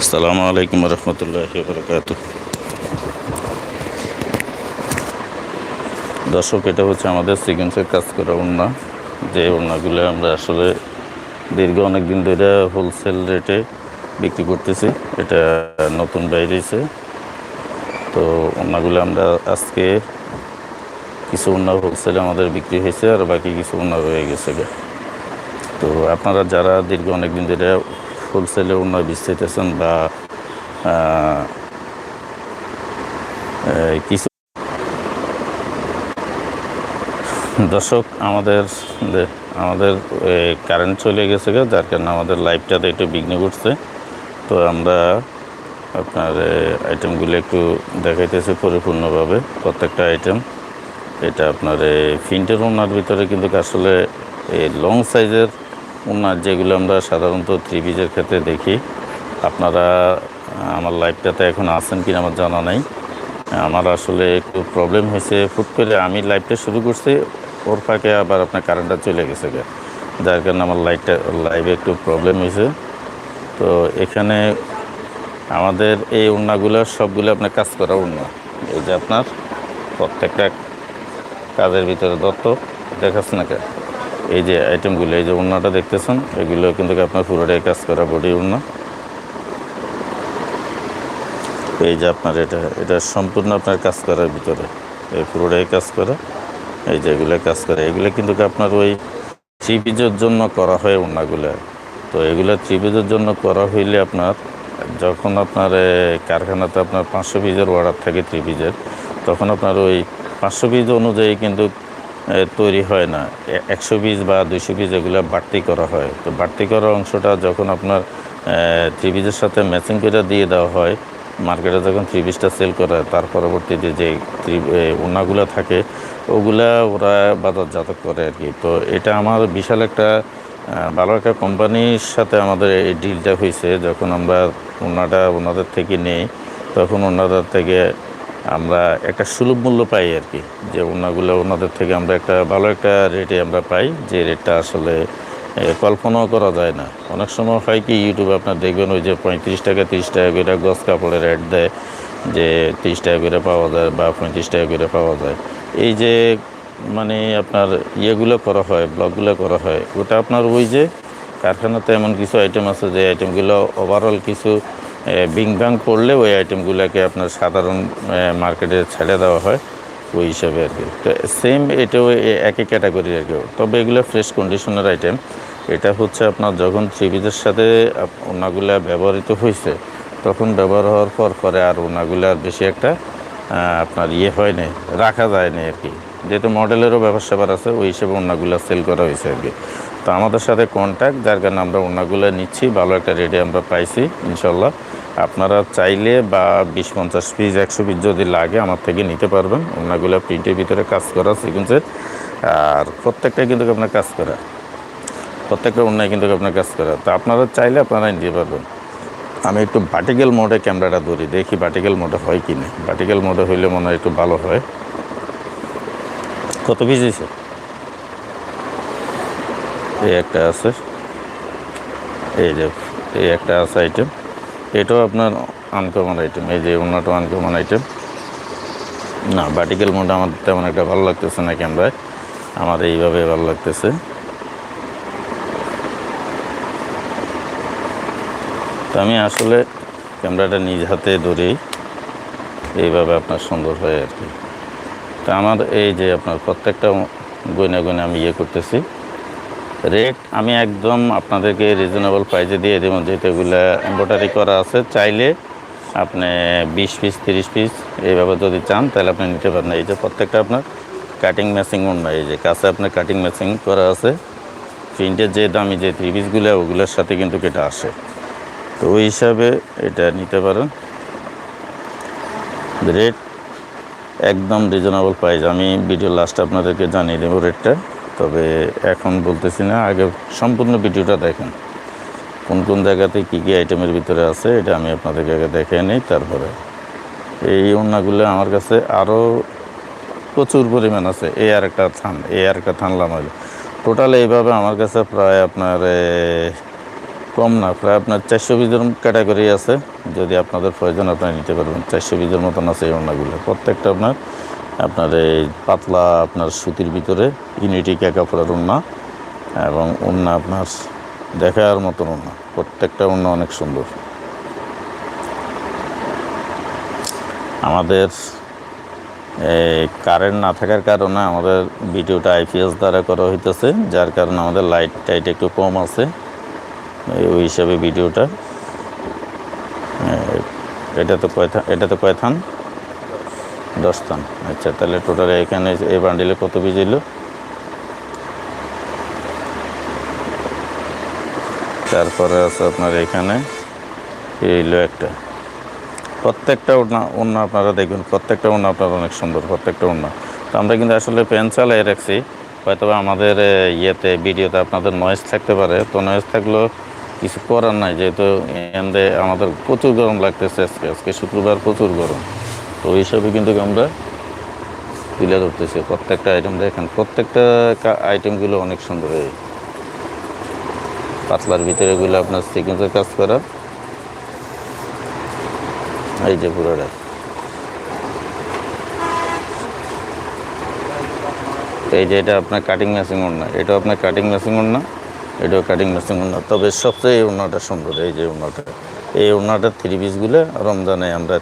আসসালামু আলাইকুম রহমতুল্লাহ বরকাত দর্শক, এটা হচ্ছে আমাদের সিকেন্সের কাজ করা ওড়না যে ওড়নাগুলো আমরা আসলে দীর্ঘ অনেক দিন ধরে হোলসেল রেটে বিক্রি করতেছি, এটা নতুন বাইরেছে তো ওড়নাগুলো আমরা আজকে কিছু ওড়না হোলসেলে আমাদের বিক্রি হয়েছে আর বাকি কিছু ওড়না রয়ে গেছে তো আপনারা যারা দীর্ঘ অনেক দিন ধরে হোলসেলে অন্য বিস্তারিতেছেন বা কিছু দর্শক আমাদের আমাদের কারেন্ট চলে গেছে গে, যার কারণে আমাদের লাইভটাতে একটু বিঘ্ন ঘটছে। তো আমরা আপনার আইটেমগুলো একটু দেখাইতেছি পরিপূর্ণভাবে। প্রত্যেকটা আইটেম এটা আপনার ফিন্টের ওনার ভিতরে কিন্তু আসলে লং সাইজের ওনার যেগুলো আমরা সাধারণত থ্রি পিজের ক্ষেত্রে দেখি, আপনারা, আমার লাইভটাতে এখন আছেন কিনা আমার জানা নাই আমার আসলে একটু প্রবলেম হয়েছে ফুট করে আমি লাইভটা শুরু করছি, ওর ফাঁকে আবার আপনার কারেন্টটা চলে গেছে। যার কারণে আমার লাইটটা লাইভে একটু প্রবলেম হয়েছে তো এখানে আমাদের এই উন্নাগুলো, সবগুলো আপনার কাজ করা উন্না এই যে আপনার প্রত্যেকটা কাজের ভিতরে দত্ত দেখাচ্ছে না? এই যে আইটেমগুলো এই যে উন্নাটা দেখতেছেন, এগুলো কিন্তু আপনার পুরোটাই কাজ করা বডি উন্না। এই যে আপনার এটা এটা সম্পূর্ণ আপনার কাজ করার ভিতরে। এই পুরোটাই কাজ করা, এই যে এগুলো কাজ করে, এগুলো কিন্তু আপনার ওই থ্রি পিজের জন্য করা হয় ওনাগুলো তো এগুলো থ্রি জন্য করা হইলে আপনার, যখন আপনার কারখানাতে আপনার পাঁচশো পিজের অর্ডার থাকে থ্রি পিজের তখন আপনার ওই পাঁচশো পিস অনুযায়ী কিন্তু তৈরি হয় না। একশো পিস বা দুইশো পিস এগুলো বাড়তি করা হয়। তো বাড়তি করা অংশটা যখন আপনার থ্রি পিসের সাথে ম্যাচিং করে দিয়ে দেওয়া হয়, মার্কেটে যখন থ্রি পিসটা সেল করা হয় তার পরবর্তীতে যে থ্রি ওনাগুলো থাকে, ওগুলা ওরা বাজারজাত করে আর কি। তো এটা আমার বিশাল একটা ভালো একটা কোম্পানির সাথে আমাদের এই ডিলটা হয়েছে যখন আমরা ওনাটা ওনাদের থেকে নেই, তখন ওনাদের থেকে আমরা একটা সুলভ মূল্য পাই আর কি। যে ওনাগুলো ওনাদের থেকে আমরা একটা ভালো একটা রেটে আমরা পাই, যে রেটটা আসলে কল্পনাও করা যায় না। অনেক সময় হয় কি ইউটিউবে আপনার দেখবেন ওই যে পঁয়ত্রিশ টাকা, তিরিশ টাকা করে গছ কাপড়ের রেট দেয়, যে তিরিশ টাকা করে পাওয়া যায় বা পঁয়ত্রিশ টাকা করে পাওয়া যায়। এই যে মানে আপনার ইয়েগুলো করা হয়, ব্লগগুলো করা হয়, ওটা আপনার ওই যে কারখানাতে এমন কিছু আইটেম আছে যে আইটেমগুলো ওভারঅল কিছু বিং ব্যাং করলে ওই আইটেমগুলোকে আপনার সাধারণ মার্কেটে ছেড়ে দেওয়া হয়, ওই হিসাবে আর কি। তো সেম এটাও একই ক্যাটাগরি আর কি। তবে এগুলো ফ্রেশ কন্ডিশনের আইটেম এটা হচ্ছে আপনার যখন থ্রি সাথে ওনাগুলা ব্যবহৃত হয়েছে তখন ব্যবহার হওয়ার পর পরে আর ওনাগুলো আর বেশি একটা আপনার ইয়ে হয় রাখা যায় না আর কি। যেহেতু মডেলেরও স্যাপার আছে, ওই হিসেবে ওনাগুলো সেল করা হয়েছে আর কি। তো আমাদের সাথে কন্ট্যাক্ট যার কারণে আমরা ওনাগুলো নিচ্ছি। ভালো একটা রেটে আমরা পাইছি, ইনশাল্লাহ। আপনারা চাইলে বা বিশ পঞ্চাশ পিস একশো পিস যদি লাগে, আমার থেকে নিতে পারবেন। ওনাগুলো প্রিন্টের ভিতরে কাজ করা সিকুয়েন্সের আর প্রত্যেকটাই কিন্তু আপনার কাজ করা। প্রত্যেকটা অন্যায় কিন্তু আপনার কাজ করা। তো আপনারা চাইলে আপনারা নিতে পারবেন। আমি একটু ভার্টিক্যাল মোডে ক্যামেরাটা ধরি, দেখি ভার্টিক্যাল মোডে হয় কি না ভার্টিক্যাল মোডে হইলে মনে হয় একটু ভালো হয়। কত পিস এই একটা আছে। এই যে, এই একটা আছে আইটেম এটাও আপনার আনকমন আইটেম এই যে অন্যটা আনকমন আইটেম না ভার্টিক্যাল মোড আমার তেমন একটা ভালো লাগতেছে না ক্যামেরায় আমার এইভাবে ভালো লাগতেছে। তো আমি আসলে ক্যামেরাটা নিজ হাতে ধরেই এইভাবে আপনার সুন্দর হয় আর কি। তা আমার এই যে, আপনার প্রত্যেকটা গয়না গয়না আমি ইয়ে করতেছি। রেট আমি একদম আপনাদেরকে রিজনেবল প্রাইসে দিয়ে দেবো। যেহেতু এগুলো এম্ব্রয়ডারি করা আছে, চাইলে আপনি বিশ পিস তিরিশ পিস এইভাবে যদি চান, তাহলে আপনি নিতে পারেন। এই যে প্রত্যেকটা আপনার কাটিং ম্যাচিং অন্য এই যে কাছে আপনার কাটিং ম্যাচিং করা আছে। প্রিন্টের যে দামি যে থ্রি পিসগুলো ওগুলোর সাথে কিন্তু এটা আসে। তো ওই হিসাবে এটা নিতে পারেন। রেট একদম রিজনেবল প্রাইস আমি ভিডিও লাস্ট আপনাদেরকে জানিয়ে দেবো রেটটা তবে এখন বলতেছি না, আগে সম্পূর্ণ ভিডিওটা দেখেন। কোন কোন জায়গাতে কী কী আইটেমের ভিতরে আছে, এটা আমি আপনাদেরকে আগে দেখে নিই, তারপরে এই ওড়নাগুলো আমার কাছে আরও প্রচুর পরিমাণ আছে। এ আর একটা থান এ আর একটা থানলাম হইল। টোটাল এইভাবে আমার কাছে প্রায় আপনার কম না, প্রায় আপনার চারশো পিসের ক্যাটাগরি আছে। যদি আপনাদের প্রয়োজন আপনারা নিতে পারবেন। চারশো পিসের মতন আছে এই ওড়নাগুলো। প্রত্যেকটা আপনার আপনার এই পাতলা আপনার সুতির ভিতরে ইউনিটি কাপড়ের ওড়না এবং ওড়না আপনার দেখার মতন ওড়না প্রত্যেকটা ওড়না অনেক সুন্দর। আমাদের কারেন্ট না থাকার কারণে আমাদের ভিডিওটা আইপিএস দ্বারা করা হইতেছে, যার কারণে আমাদের লাইট টাইট একটু কম আছে, ওই হিসাবে ভিডিওটা। এটা তো কয়থা, এটা তো কয় থান দশ থান আচ্ছা তাহলে টোটাল এখানে এই বান্ডিলে কত পিস এলো তারপরে আছে আপনার এখানে এইলো একটা। প্রত্যেকটা ওড়না ওড়না আপনারা দেখবেন, প্রত্যেকটা ওড়না আপনার অনেক সুন্দর, প্রত্যেকটা ওড়না তো আমরা কিন্তু আসলে পেন চালাই রাখছি হয়তো আমাদের ইয়েতে, ভিডিওতে আপনাদের নয়েজ থাকতে পারে। তো নয়েজ থাকলেও কিছু করার নাই, যেহেতু এন্ডে আমাদের প্রচুর গরম লাগতেছে আজকে। আজকে শুক্রবার প্রচুর গরম। তো ওই হিসাবে কিন্তু আমরা তুলে ধরতেছি। প্রত্যেকটা আইটেম দেখেন, প্রত্যেকটা আইটেমগুলো অনেক সুন্দর এই পাতলার ভিতরে এগুলো আপনার সিকুয়েন্সের কাজ করা। এই যে পুরোটা। এই যে এটা আপনার কাটিং ম্যাচিং ওড়না। এটাও আপনার কাটিং ম্যাচিং ওড়না, এটাও কাটিং ম্যাচিং ওড়না। তবে সবচেয়ে এই ওড়নাটা সুন্দর, এই যে ওড়নাটা। এই ওড়নাটার থ্রি পিসগুলো রমজানে আমরা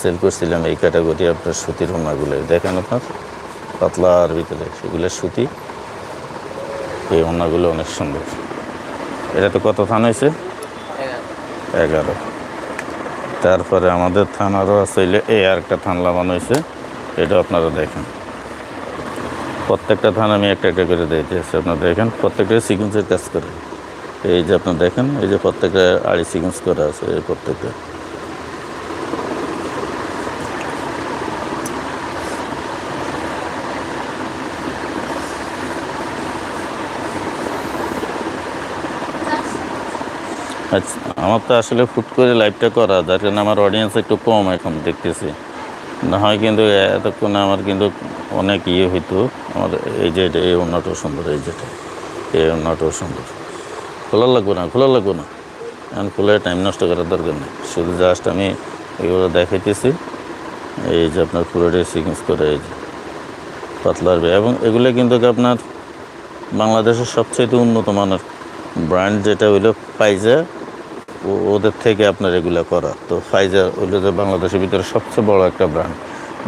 সেল করছিলাম এই ক্যাটাগরি আপনার সুতির ওড়নাগুলো দেখেন আপনার, পাতলার ভিতরে সেগুলো সুতি, এই ওড়নাগুলো অনেক সুন্দর। এটা তো কত থান হয়েছে? এগারো। তারপরে আমাদের থানারও আছে হইলে এই আর একটা থান লাগানো হয়েছে, এটা আপনারা দেখেন। প্রত্যেকটা থান আমি একটা একটা করে দিতেছি আপনারা দেখেন, প্রত্যেকটা সিকুয়েন্সের কাজ করে। এই যে আপনার দেখেন, এই যে প্রত্যেকটা আড়ি সিকুয়েন্স করা আছে, এই প্রত্যেকটা। আচ্ছা আমার তো আসলে ফুট করে লাইভটা করা, যার কারণে আমার অডিয়েন্স একটু কম এখন দেখতেছি। না হয় কিন্তু এতক্ষণে আমার কিন্তু অনেক ইয়ে হইতো, আমার এই যে এটা এই অন্যটাও সুন্দর, এই যেটা এই অন্যটাও সুন্দর। খোলা লাগবে না, খোলা লাগবে না। এখন খোলা টাইম নষ্ট করার দরকার নেই। শুধু জাস্ট আমি এগুলো দেখাইতেছি, এই যে আপনার পুরোটাই সিকোয়েন্স করে, এই যে পাতলার বে- এবং এগুলো কিন্তু আপনার বাংলাদেশের সবচেয়ে উন্নত মানের ব্র্যান্ড যেটা হইল পাইজা ওদের থেকে আপনার এগুলো করা। তো ফাইজার হইল যে বাংলাদেশের ভিতরে সবচেয়ে বড় একটা ব্র্যান্ড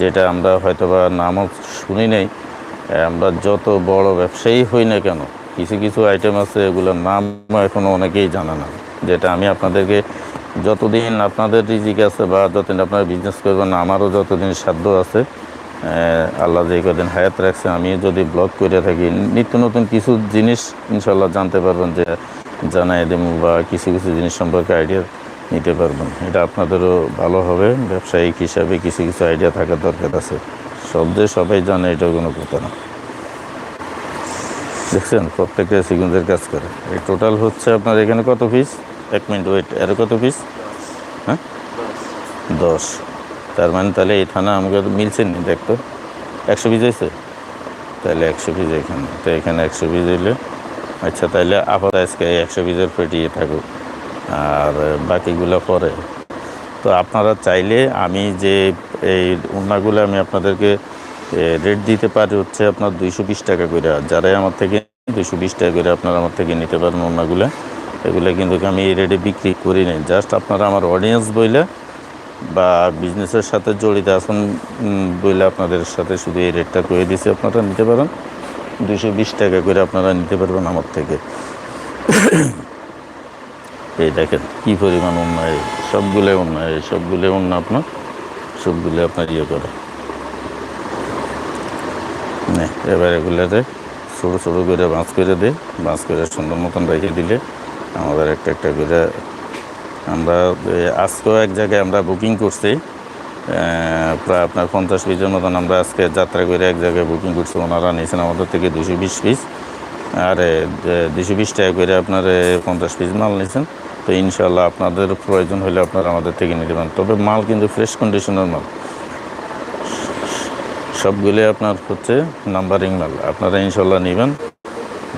যেটা আমরা হয়তো বা নামও শুনি নাই। আমরা যত বড় ব্যবসায়ী হই না কেন, কিছু কিছু আইটেম আছে, এগুলোর নাম এখনও অনেকেই জানে না। যেটা আমি আপনাদেরকে যতদিন আপনাদের রিজিক আছে বা যতদিন আপনারা বিজনেস করবেন, আমারও যতদিন সাধ্য আছে আল্লাহ যে কদিন হায়াত রাখছে, আমি যদি ব্লগ করে থাকি, নিত্য নতুন কিছু জিনিস ইনশাল্লাহ জানতে পারবেন যে জানাই দেবো বা কিছু কিছু জিনিস সম্পর্কে আইডিয়া নিতে পারবেন এটা আপনাদেরও ভালো হবে। ব্যবসায়িক হিসাবে কিছু কিছু আইডিয়া থাকার দরকার আছে। সব সবাই জানে এটাও কোনো কথা না। দেখছেন? প্রত্যেকটা সিকুন্সের কাজ করে। এই টোটাল হচ্ছে আপনার এখানে কত পিস এক মিনিট ওয়েট এর কত পিস হ্যাঁ? দশ। তার মানে তাহলে এই থানা আমাকে মিলছে নি, দেখতো। একশো পিস হয়েছে? তাহলে একশো পিস এখানে। তো এখানে একশো পিস হইলে আচ্ছা তাহলে আপাতত আজকে একশো পিসের পেটিয়ে থাকুক। আর বাকিগুলো পরে। তো আপনারা চাইলে আমি যে এই উন্নাগুলো আমি আপনাদেরকে রেট দিতে পারি হচ্ছে আপনার দুইশো বিশ টাকা করে। যারাই আমার থেকে দুইশো বিশ টাকা করে আপনারা আমার থেকে নিতে পারেন উন্নাগুলো। এগুলো কিন্তু আমি এই রেটে বিক্রি করি নাই। জাস্ট আপনারা আমার অডিয়েন্স বইলে বা বিজনেসের সাথে জড়িত উম, বইলে আপনাদের সাথে শুধু এই রেটটা করে দিছি আপনারা নিতে পারেন। দুইশো বিশ টাকা করে আপনারা নিতে পারবেন আমার থেকে। এই দেখেন, কি পরিমাণ উন্নয় সবগুলো উন্নয় সবগুলো অন্য আপনার, সবগুলো আপনার ইয়ে করে। এবার এগুলোতে ছোটো ছোটো করে বাঁচ করে দে বাঁচ করে সুন্দর মতন রেখে দিলে আমাদের একটা একটা করে আমরা আজকেও এক জায়গায় আমরা বুকিং করছি। প্রায় আপনার পঞ্চাশ পিসের মতন আমরা আজকে যাত্রা করে এক জায়গায় বুকিং করছি। ওনারা নিয়েছেন আমাদের থেকে দুশো বিশ পিস আর দুশো বিশ টাকা করে আপনার পঞ্চাশ পিস মাল নিয়েছেন। তো ইনশাল্লাহ আপনাদের প্রয়োজন হলে আপনারা আমাদের থেকে নিতে পারেন। তবে মাল কিন্তু ফ্রেশ কন্ডিশনের মাল। সবগুলি আপনার হচ্ছে নাম্বারিং মাল। আপনারা ইনশাল্লাহ নেবেন।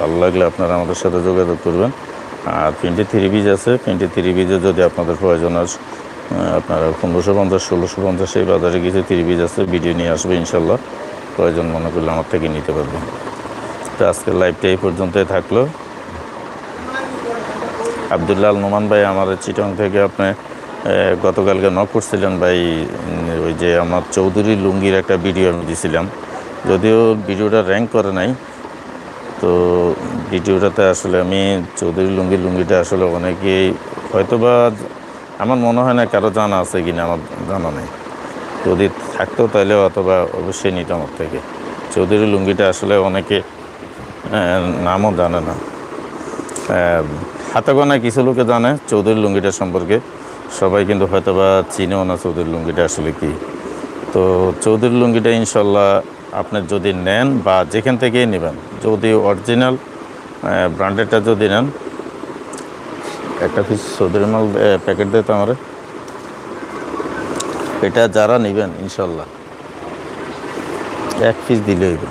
ভালো লাগলে আপনারা আমাদের সাথে যোগাযোগ করবেন। আর প্রিন্টে থ্রি পিস আছে। প্রিন্টে থ্রি পিসে যদি আপনাদের প্রয়োজন আছে আপনারা পনেরোশো পঞ্চাশ, ষোলোশো পঞ্চাশ এই বাজারে কিছু পিস আছে, ভিডিও নিয়ে আসবে ইনশাল্লাহ। প্রয়োজন মনে করলে আমার থেকে নিতে পারবেন। তো আজকের লাইভটা এই পর্যন্তই থাকল। আবদুল্লাহ নোমান ভাই আমার চিটং থেকে আপনি গতকালকে নক করছিলেন ভাই ওই যে আমার চৌধুরী লুঙ্গির একটা ভিডিও আমি দিছিলাম। যদিও ভিডিওটা র্যাঙ্ক করে নাই, তো ভিডিওটাতে আসলে আমি চৌধুরী লুঙ্গি লুঙ্গিটা আসলে অনেকেই হয়তোবা আমার মনে হয় না কারও জানা আছে কিনা, আমার জানা নেই। যদি থাকতো তাহলে অথবা অবশ্যই নিতাম আমার থেকে। চৌধুরী লুঙ্গিটা আসলে অনেকে নামও জানে না। হাতে গোনা কিছু লোকে জানে চৌধুরী লুঙ্গিটা সম্পর্কে। সবাই কিন্তু হয়তো বা চিনেও না চৌধুরী লুঙ্গিটা আসলে কি। তো চৌধুরী লুঙ্গিটা ইনশাল্লাহ আপনি যদি নেন বা যেখান থেকেই নেবেন, যদি অরিজিনাল ব্র্যান্ডেডটা যদি নেন একটা পিস চৌধুরী মাল প্যাকেট দেয় তো আমার। এটা যারা নেবেন ইনশাল্লাহ এক পিস দিলেই হবে।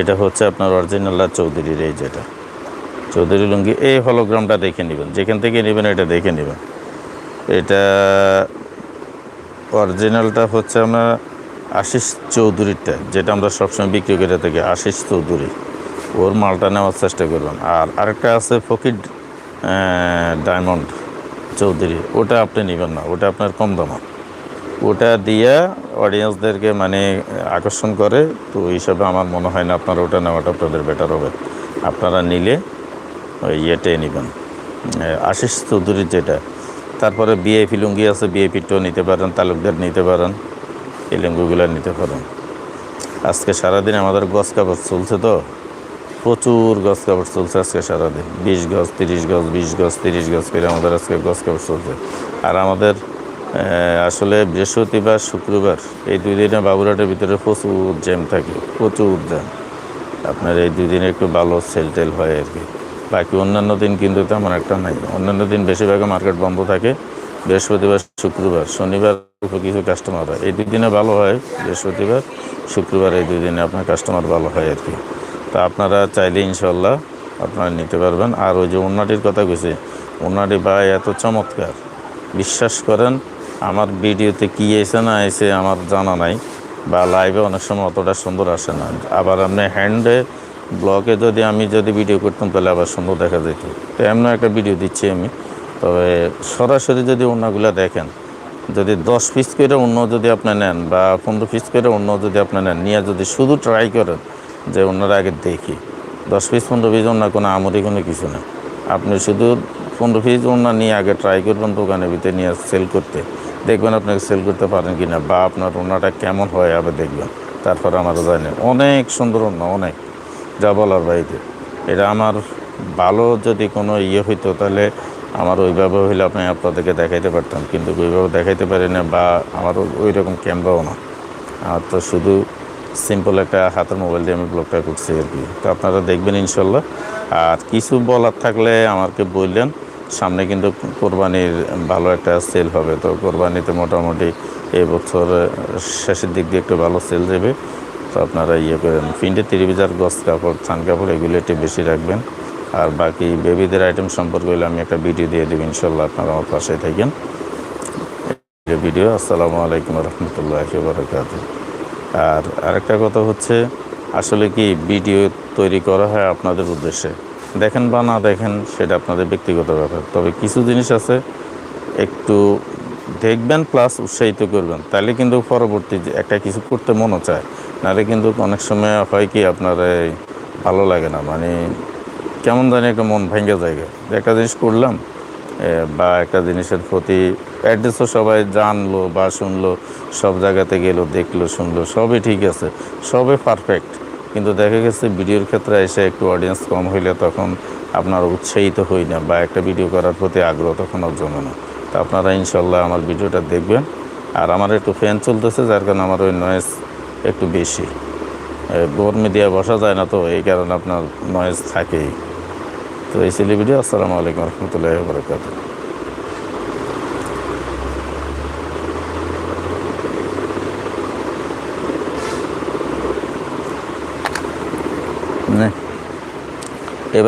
এটা হচ্ছে আপনার অরিজিনাল আর চৌধুরীর এই যেটা। চৌধুরী লুঙ্গি, এই হলোগ্রামটা দেখে নেবেন। যেখান থেকে নেবেন, এটা দেখে নেবেন। এটা অরিজিনালটা হচ্ছে আমরা আশিস চৌধুরীরটা, যেটা আমরা সবসময় বিক্রি করে থাকি, আশিস চৌধুরী। ওর মালটা নেওয়ার চেষ্টা করবেন। আর আরেকটা আছে ফকির ডায়মন্ড চৌধুরী, ওটা আপনি নেবেন না, ওটা আপনার কম দামা। ওটা দিয়ে অডিয়েন্সদেরকে মানে আকর্ষণ করে, তো ওই হিসাবে আমার মনে হয় না আপনারা ওটা নেওয়াটা আপনাদের বেটার হবে। আপনারা নিলে ওই ইয়েটাই নেবেন। আশিস চৌধুরীর যেটা। তারপরে বিএপি লুঙ্গি আছে বিএপিটাও নিতে পারেন, তালুকদার নিতে পারেন, এই লুঙ্গিগুলো নিতে পারেন। আজকে সারাদিন আমাদের গছ কাপড় চলছে তো প্রচুর গছ কাপড় চলছে আজকে সারাদিন। বিশ গজ তিরিশ গজ বিশ গজ তিরিশ গজ করে আমাদের আজকে গছ কাপড় চলছে। আর আমাদের আসলে বৃহস্পতিবার, শুক্রবার, এই দুই দিনে বাবুরাটের ভিতরে প্রচুর জ্যাম থাকে, প্রচুর জ্যাম। আপনার এই দুই দিনে একটু ভালো সেল টেল হয় আর কি। বাকি অন্যান্য দিন কিন্তু তেমন একটা নাই। অন্যান্য দিন বেশিরভাগ মার্কেট বন্ধ থাকে, বৃহস্পতিবার, শুক্রবার, শনিবার কিছু কাস্টমার হয়। এই দুই দিনে ভালো হয়, বৃহস্পতিবার, শুক্রবার এই দুই দিনে আপনার কাস্টমার ভালো হয় আর কি। তা আপনারা চাইলে ইনশাল্লাহ আপনারা নিতে পারবেন। আর ওই যে উন্নাটির কথা কইছি, উন্নাটি ভাই এত চমৎকার। বিশ্বাস করেন, আমার ভিডিওতে কী এসে না এসে আমার জানা নাই বা লাইভে অনেক সময় অতটা সুন্দর আসে না। আবার আপনি হ্যান্ডে ব্লগে যদি আমি যদি ভিডিও করতাম, তাহলে আবার সুন্দর দেখা যেত। তো এমন একটা ভিডিও দিচ্ছি আমি। তবে সরাসরি যদি অন্যগুলো দেখেন, যদি দশ পিস করে অন্য যদি আপনি নেন বা পনেরো পিস করে অন্য যদি আপনি নেন, নিয়ে যদি শুধু ট্রাই করেন যে অন্যরা আগে দেখি। দশ পিস, পনেরো পিস ওনার কোনো আমরি কোনো কিছু না। আপনি শুধু পনেরো পিস ওনার নিয়ে আগে ট্রাই করবেন দোকানের ভিতরে নিয়ে সেল করতে। দেখবেন আপনাকে সেল করতে পারেন কি না বা আপনার ওনাটা কেমন হয় আবার দেখবেন। তারপর আমার জানি অনেক সুন্দর অন্য, অনেক। যা বলার বাড়িতে। এটা আমার ভালো যদি কোনো ইয়ে হইতো তাহলে আমার ওইভাবে হইলে আপনি আপনাদেরকে দেখাইতে পারতাম। কিন্তু ওইভাবে দেখাইতে পারি না বা আমার ওই রকম ক্যামেরাও না। আর তো শুধু সিম্পল একটা হাতের মোবাইল দিয়ে আমি ব্লগটা করছি আর কি। তো আপনারা দেখবেন ইনশাল্লাহ। আর কিছু বলার থাকলে আমাকে বললেন, সামনে কিন্তু কোরবানির ভালো একটা সেল হবে। তো কোরবানিতে মোটামুটি এই বছর শেষের দিক দিয়ে একটু ভালো সেল দেবে। তো আপনারা ইয়ে করেন। প্রিন্টে তিরিবিজার, গস, কাপড় থান কাপড়, এগুলো একটু বেশি রাখবেন। আর বাকি বেবিদের আইটেম সম্পর্কে হলে আমি একটা ভিডিও দিয়ে দেবো ইনশাল্লাহ, আপনারা আমার পাশে থাকেন। ভিডিও আসসালামু আলাইকুম রহমতুল্লাহ বারকাত আর আরেকটা কথা হচ্ছে, আসলে কি ভিডিও তৈরি করা হয় আপনাদের উদ্দেশ্যে? দেখেন বা না দেখেন, সেটা আপনাদের ব্যক্তিগত ব্যাপার। তবে কিছু জিনিস আছে, একটু দেখবেন প্লাস উৎসাহিত করবেন। তাহলে কিন্তু পরবর্তী একটা কিছু করতে মনও চায়। নাহলে কিন্তু অনেক সময় হয় কি আপনার ভালো লাগে না। মানে কেমন জানি একটা মন ভেঙে জায়গা একটা জিনিস করলাম বা একটা জিনিসের প্রতি অ্যাড্রেসও সবাই জানলো বা শুনলো, সব জায়গাতে গেলো, দেখল, শুনলো, সবই ঠিক আছে, সবই পারফেক্ট কিন্তু দেখা গেছে ভিডিওর ক্ষেত্রে এসে একটু অডিয়েন্স কম হইলে তখন আপনার উৎসাহিত হই না বা একটা ভিডিও করার প্রতি আগ্রহ তখন আর জমে না। তো আপনারা ইনশাল্লাহ আমার ভিডিওটা দেখবেন। আর আমার একটু ফ্যান চলতেছে, যার কারণে আমার ওই নয়েজ একটু বেশি। গরমে দিয়ে বসা যায় না তো, এই কারণে আপনার নয়েজ থাকেই। তো এই ছিল ভিডিও আসসালামু আলাইকুম রহমতুল্লাহ বরকাত